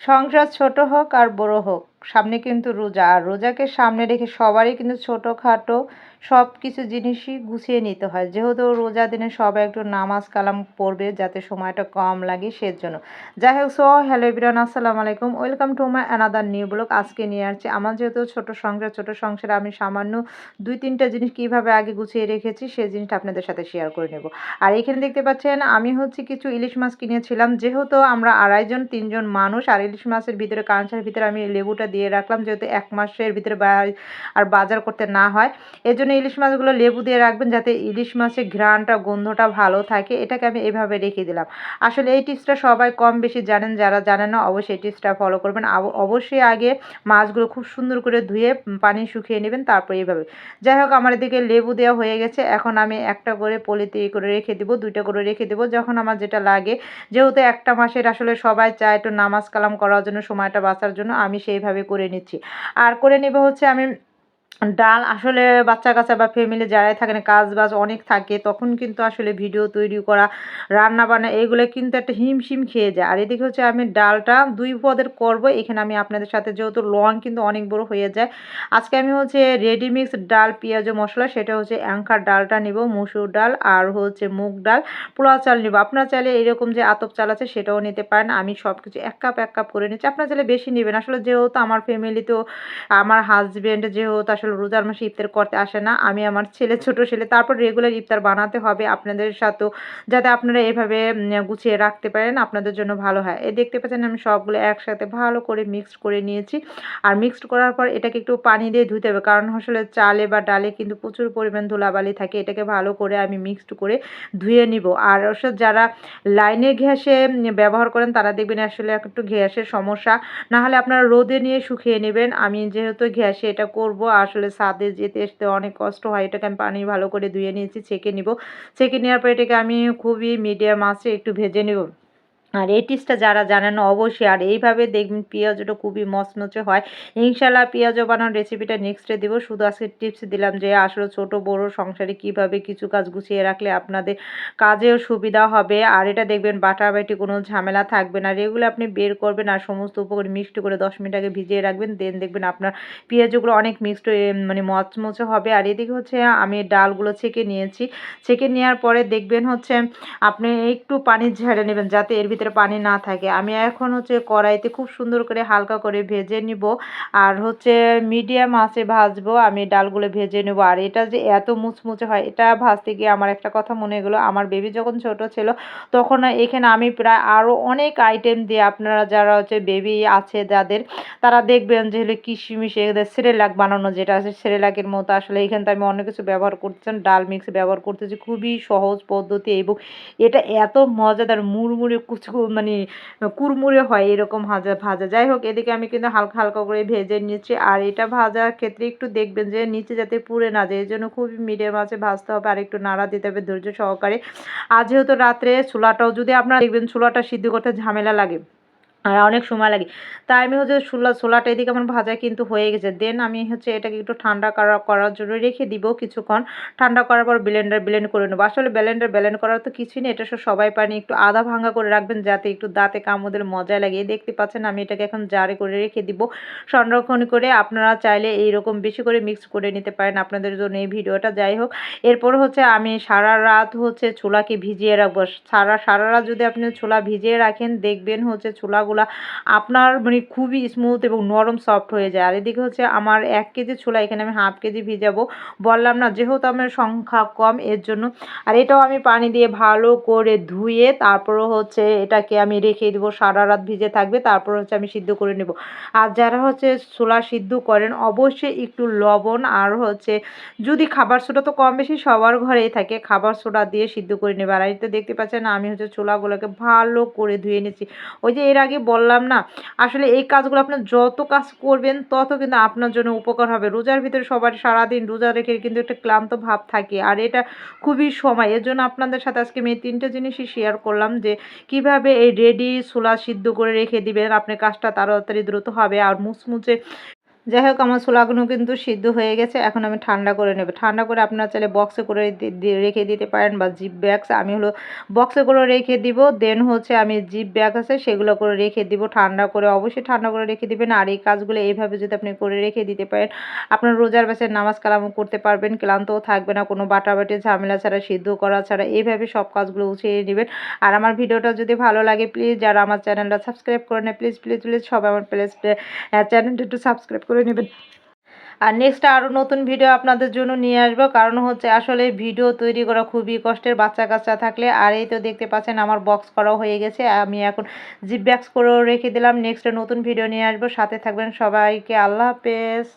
সংসার ছোট হোক আর বড় হোক। সামনে কিন্তু রোজা। আর রোজাকে সামনে রেখে সবারই কিন্তু ছোটোখাটো সব কিছু জিনিসই গুছিয়ে নিতে হয়। যেহেতু রোজা দিনে সবাই একটু নামাজ কালাম পড়বে যাতে সময়টা কম লাগে সেজন্য। যাই হোক সো হ্যালো বিরান আসসালামু আলাইকুম। Welcome to my another new blog আজকে নিয়ে আসছি। আমার যেহেতু ছোট সংসার, ছোট সংসারে আমি সামান্য দুই, তিনটা জিনিস কীভাবে আগে গুছিয়ে রেখেছি সেই জিনিসটা আপনাদের সাথে শেয়ার করে নেব। আর এখানে দেখতে পাচ্ছেন, আমি হচ্ছে কিছু ইলিশ মাছ কিনেছিলাম। যেহেতু আমরা আড়াইজন তিনজন মানুষ, আর ইলিশ মাছের ভিতরে, কাঁচার ভিতরে আমি লেবুটা দিয়ে রাখলাম যেহেতু এক মাসের ভিতরে আর বাজার করতে না হয়। এর জন্য ইলিশ মাছগুলো লেবু দিয়ে রাখবেন যাতে ইলিশ মাছের ঘ্রাণটা, গন্ধটা ভালো থাকে। এটাকে আমি এভাবে রেখে দিলাম। আসলে এই টিপসটা সবাই কম বেশি জানেন, যারা জানেন না অবশ্যই এই টিপসটা ফলো করবেন। অবশ্যই আগে মাছগুলো খুব সুন্দর করে ধুয়ে পানি শুকিয়ে নেবেন, তারপর এইভাবে যাই হোক, আমার এদিকে লেবু দেওয়া হয়ে গেছে। এখন আমি একটা করে পলিতে করে রেখে দেবো, দুইটা করে রেখে দেবো। যখন আমার যেটা লাগে, যেহেতু একটা মাসের আসলে সবাই চায় একটু নামাজ কালাম করার জন্য, সময়টা বাঁচার জন্য, আমি সেইভাবে করে নিচ্ছি। আর করে নেব হচ্ছে আমি ডাল আসলে বাচ্চা কাচ্চা বা ফ্যামিলি যারাই থাকেন কাজ বাজ অনেক থাকে, তখন কিন্তু আসলে ভিডিও তৈরি করা, রান্না বান্না এগুলো কিন্তু একটা হিমশিম খেয়ে যায়। আর এদিকে হচ্ছে আমি ডালটা দুই পদের করব, এখানে আমি আপনাদের সাথে যেহেতু লং কিন্তু অনেক বড় হয়ে যায়। আজকে আমি হচ্ছে রেডিমিক্স ডাল, পেঁয়াজ মশলা, সেটা হচ্ছে অ্যাঙ্কার ডালটা নিব, মুসুর ডাল আর হচ্ছে মুগ ডাল, পোলাও চাল নিব। আপনার চাইলে এরকম যে আতপ চাল আছে সেটাও নিতে পারেন, আমি সব কিছু এক কাপ এক কাপ করে নিচ্ছি। আপনার চাইলে বেশি নেবেন, আসলে যেহেতু আমার ফ্যামিলি তো, আমার হাজব্যান্ড যেহেতু আসলে রোজার মাসে ইফতার করতে আসে না। আমি আমার ছেলে, ছোট ছেলে, তারপর রেগুলার ইফতার বানাতে হবে আপনাদের সাথেও যাতে আপনারা এভাবে গুছিয়ে রাখতে পারেন, আপনাদের জন্য ভালো হয়। এই দেখতে পাচ্ছেন আমি সবগুলো একসাথে ভালো করে মিক্সড করে নিয়েছি। আর মিক্সড করার পর এটাকে একটু পানি দিয়ে ধুতে হবে, কারণ আসলে চালে বা ডালে কিন্তু প্রচুর পরিমাণ ধুলাবালি থাকে। এটাকে ভালো করে আমি মিক্সড করে ধুয়ে নিব। আর ওসব যারা লাইনের ঘ্যাসে ব্যবহার করেন, তারা দেখবেন আসলে একটু গ্যাসের সমস্যা। না হলে আপনারা রোদে নিয়ে শুকিয়ে নেবেন। আমি যেহেতু গ্যাসে এটা করব, আসলে ছাদে যেতে আসতে অনেক কষ্ট হয়। এটাকে আমি পানি ভালো করে ধুয়ে নিয়েছি, ছেঁকে নিব। ছেঁকে নেওয়ার পর এটাকে আমি খুবই মিডিয়াম আছে একটু ভেজে নেব। আর এই টিপসটা যারা জানেন অবশ্যই, আর এইভাবে দেখবেন পেঁয়াজটা খুবই মচমচে হয়। ইনশাল্লাহ পেঁয়াজও বানানোর রেসিপিটা নেক্সটে দেবো। শুধু আজকে টিপস দিলাম যে, আসলে ছোট, বড় সংসারে কীভাবে কিছু কাজ গুছিয়ে রাখলে আপনাদের কাজেও সুবিধা হবে। আর এটা দেখবেন বাটাবাটি কোনো ঝামেলা থাকবে না। এগুলো আপনি বের করবেন আর সমস্ত উপকরণ মিক্সড করে দশ মিনিট আগে ভিজিয়ে রাখবেন। দেন দেখবেন আপনার পেঁয়াজগুলো অনেক মিক্সড মানে মচমচে হবে। আর এদিকে হচ্ছে আমি ডালগুলো ছেঁকে নিয়েছি। ছেঁকে নেওয়ার পরে দেখবেন হচ্ছে আপনি একটু পানি ঝেড়ে নেবেন যাতে এর ভিতরে পানি না থাকে। আমি এখন হচ্ছে কড়াইতে খুব সুন্দর করে হালকা করে ভেজে নিব আর হচ্ছে মিডিয়াম আঁচে ভাজবো, আমি ডালগুলো ভেজে নেব। আর এটা যে এত মুচমুচে হয়, এটা ভাজতে গিয়ে আমার একটা কথা মনে গেলো, আমার বেবি যখন ছোট ছিল, তখন এখানে আমি প্রায় আরও অনেক আইটেম দিয়ে আপনারা যারা হচ্ছে বেবি আছে যাদের, তারা দেখবেন যে হলে কিশমিশ এদের সেরেলাক বানানো যেটা আছে, সেরেলাকের মতো আসলে এখানে তো আমি অনেক কিছু ব্যবহার করতেছেন ডাল মিক্স ব্যবহার করতেছি। খুবই সহজ পদ্ধতি এবং এটা এত মজাদার, মুড়মুড়ে কুচকু মানে কুরমুরে হয় এরকম ভাজা ভাজা। যাই হোক, এদিকে আমি কিন্তু হালকা হালকা করে ভেজে নিচ্ছি। আর এটা ভাজার ক্ষেত্রে একটু দেখবেন যে, নিচে যাতে পুড়ে না যায় এই জন্য খুবই মিডিয়াম আছে ভাজতে হবে আর একটু নাড়া দিতে হবে ধৈর্য সহকারে। আর যেহেতু রাত্রে ছোলাটাও যদি আপনারা দেখবেন ছোলাটা সিদ্ধ করতে ঝামেলা লাগে। আর অনেক সময় লাগে। তাই আমি হচ্ছে ছোলা ছোলাটা এদিকে আমার ভাজা কিন্তু হয়ে গেছে। দেন আমি হচ্ছে এটাকে একটু ঠান্ডা করা, করার জন্য রেখে দিব কিছুক্ষণ। ঠান্ডা করার পর ব্লেন্ডার ব্লেন্ড করে নেব। আসলে ব্লেন্ডার ব্লেন্ড করার তো কিছুই নেই। এটা সবাই পানি একটু আধা ভাঙা করে রাখবেন যাতে একটু দাঁতে কামড়দের মজা লাগে। দেখতে পাচ্ছেন আমি এটাকে এখন জারে করে রেখে দিব। সংরক্ষণ করে আপনারা চাইলে এইরকম বেশি করে মিক্স করে নিতে পারেন আপনাদের জন্য এই ভিডিওটা। যাই হোক, এরপর হচ্ছে আমি সারা রাত হচ্ছে ছোলাকে ভিজিয়ে রাখব। সারা সারা রাত যদি আপনি ছোলা ভিজিয়ে রাখেন, দেখবেন হচ্ছে ছোলা ছোলাগুলা আপনার মানে খুবই স্মুথ এবং নরম সফট হয়ে যায়। আর এদিকে হচ্ছে আমার এক কেজি ছোলা এখানে আমি হাফ কেজি ভিজাবো। বললাম না, যেহেতু আমার সংখ্যা কম, এর জন্য। আর এটাও আমি পানি দিয়ে ভালো করে ধুয়ে তারপরও হচ্ছে এটাকে আমি রেখে দেবো, সারা রাত ভিজে থাকবে, তারপর হচ্ছে আমি সিদ্ধ করে নেব। আর যারা হচ্ছে ছোলা সিদ্ধ করেন, অবশ্যই একটু লবণ আর হচ্ছে যদি খাবার সোডা তো কম বেশি সবার ঘরেই থাকে, খাবার সোডা দিয়ে সিদ্ধ করে নেবে। আর এতে দেখতে পাচ্ছেন, আমি হচ্ছে ছোলাগুলোকে ভালো করে ধুয়ে নিচ্ছি। ওই যে এর আগে বললাম না। আসলে এই কাজগুলো আপনার যত কাজ করবেন, তত কিন্তু আপনার জন্য উপকার হবে। রোজার ভিতরে সবার সারাদিন রোজা রেখে কিন্তু একটা ক্লান্ত ভাব থাকে। আর এটা খুবই সময়। এর জন্য আপনাদের সাথে আজকে আমি তিনটে জিনিসই শেয়ার করলাম যে, কীভাবে এই রেডি সোলা সিদ্ধ করে রেখে দিবেন, আপনার কাজটা তাড়াতাড়ি দ্রুত হবে। আর মুচমুচে যাই হোক, আমার ছোলাগুলো কিন্তু সিদ্ধ হয়ে গেছে, এখন আমি ঠান্ডা করে নেব। ঠান্ডা করে আপনারা চাইলে বক্সে করে রেখে দিতে পারেন বা জিপ ব্যাগস আমি হলো বক্সে করে রেখে দিব দেন হচ্ছে আমি জিপ ব্যাগ আছে সেগুলো করে রেখে দিব, ঠান্ডা করে, অবশ্যই ঠান্ডা করে রেখে দিবেন। আর এই কাজগুলো এইভাবে যদি আপনি করে রেখে দিতে পারেন, আপনার রোজার বাসে নামাজ কালামও করতে পারবেন, ক্লান্তও থাকবে না, কোনো বাটাবাটি, ঝামেলা ছাড়া, সিদ্ধ করা ছাড়া, এইভাবে সব কাজগুলো উঠিয়ে নেবেন। আর আমার ভিডিওটা যদি ভালো লাগে প্লিজ যারা আমার চ্যানেলটা সাবস্ক্রাইব করে নেয় প্লিজ প্লিজ প্লিজ সবাই আমার প্লিজ চ্যানেলটা একটু সাবস্ক্রাইব করে নেবেন। আর নেক্সট আরও নতুন ভিডিও আপনাদের জন্য নিয়ে আসব। কারণ হচ্ছে আসলে ভিডিও তৈরি করা খুবই কষ্টের। বাচ্চা কাচ্চা থাকলে, আর এই তো দেখতে পাচ্ছেন আমার বক্স করাও হয়ে গেছে। আমি এখন জিপ ব্যাক্স করেও রেখে দিলাম। নেক্সট নতুন ভিডিও নিয়ে আসব। সাথে থাকবেন সবাইকে। আল্লাহ হাফেজ।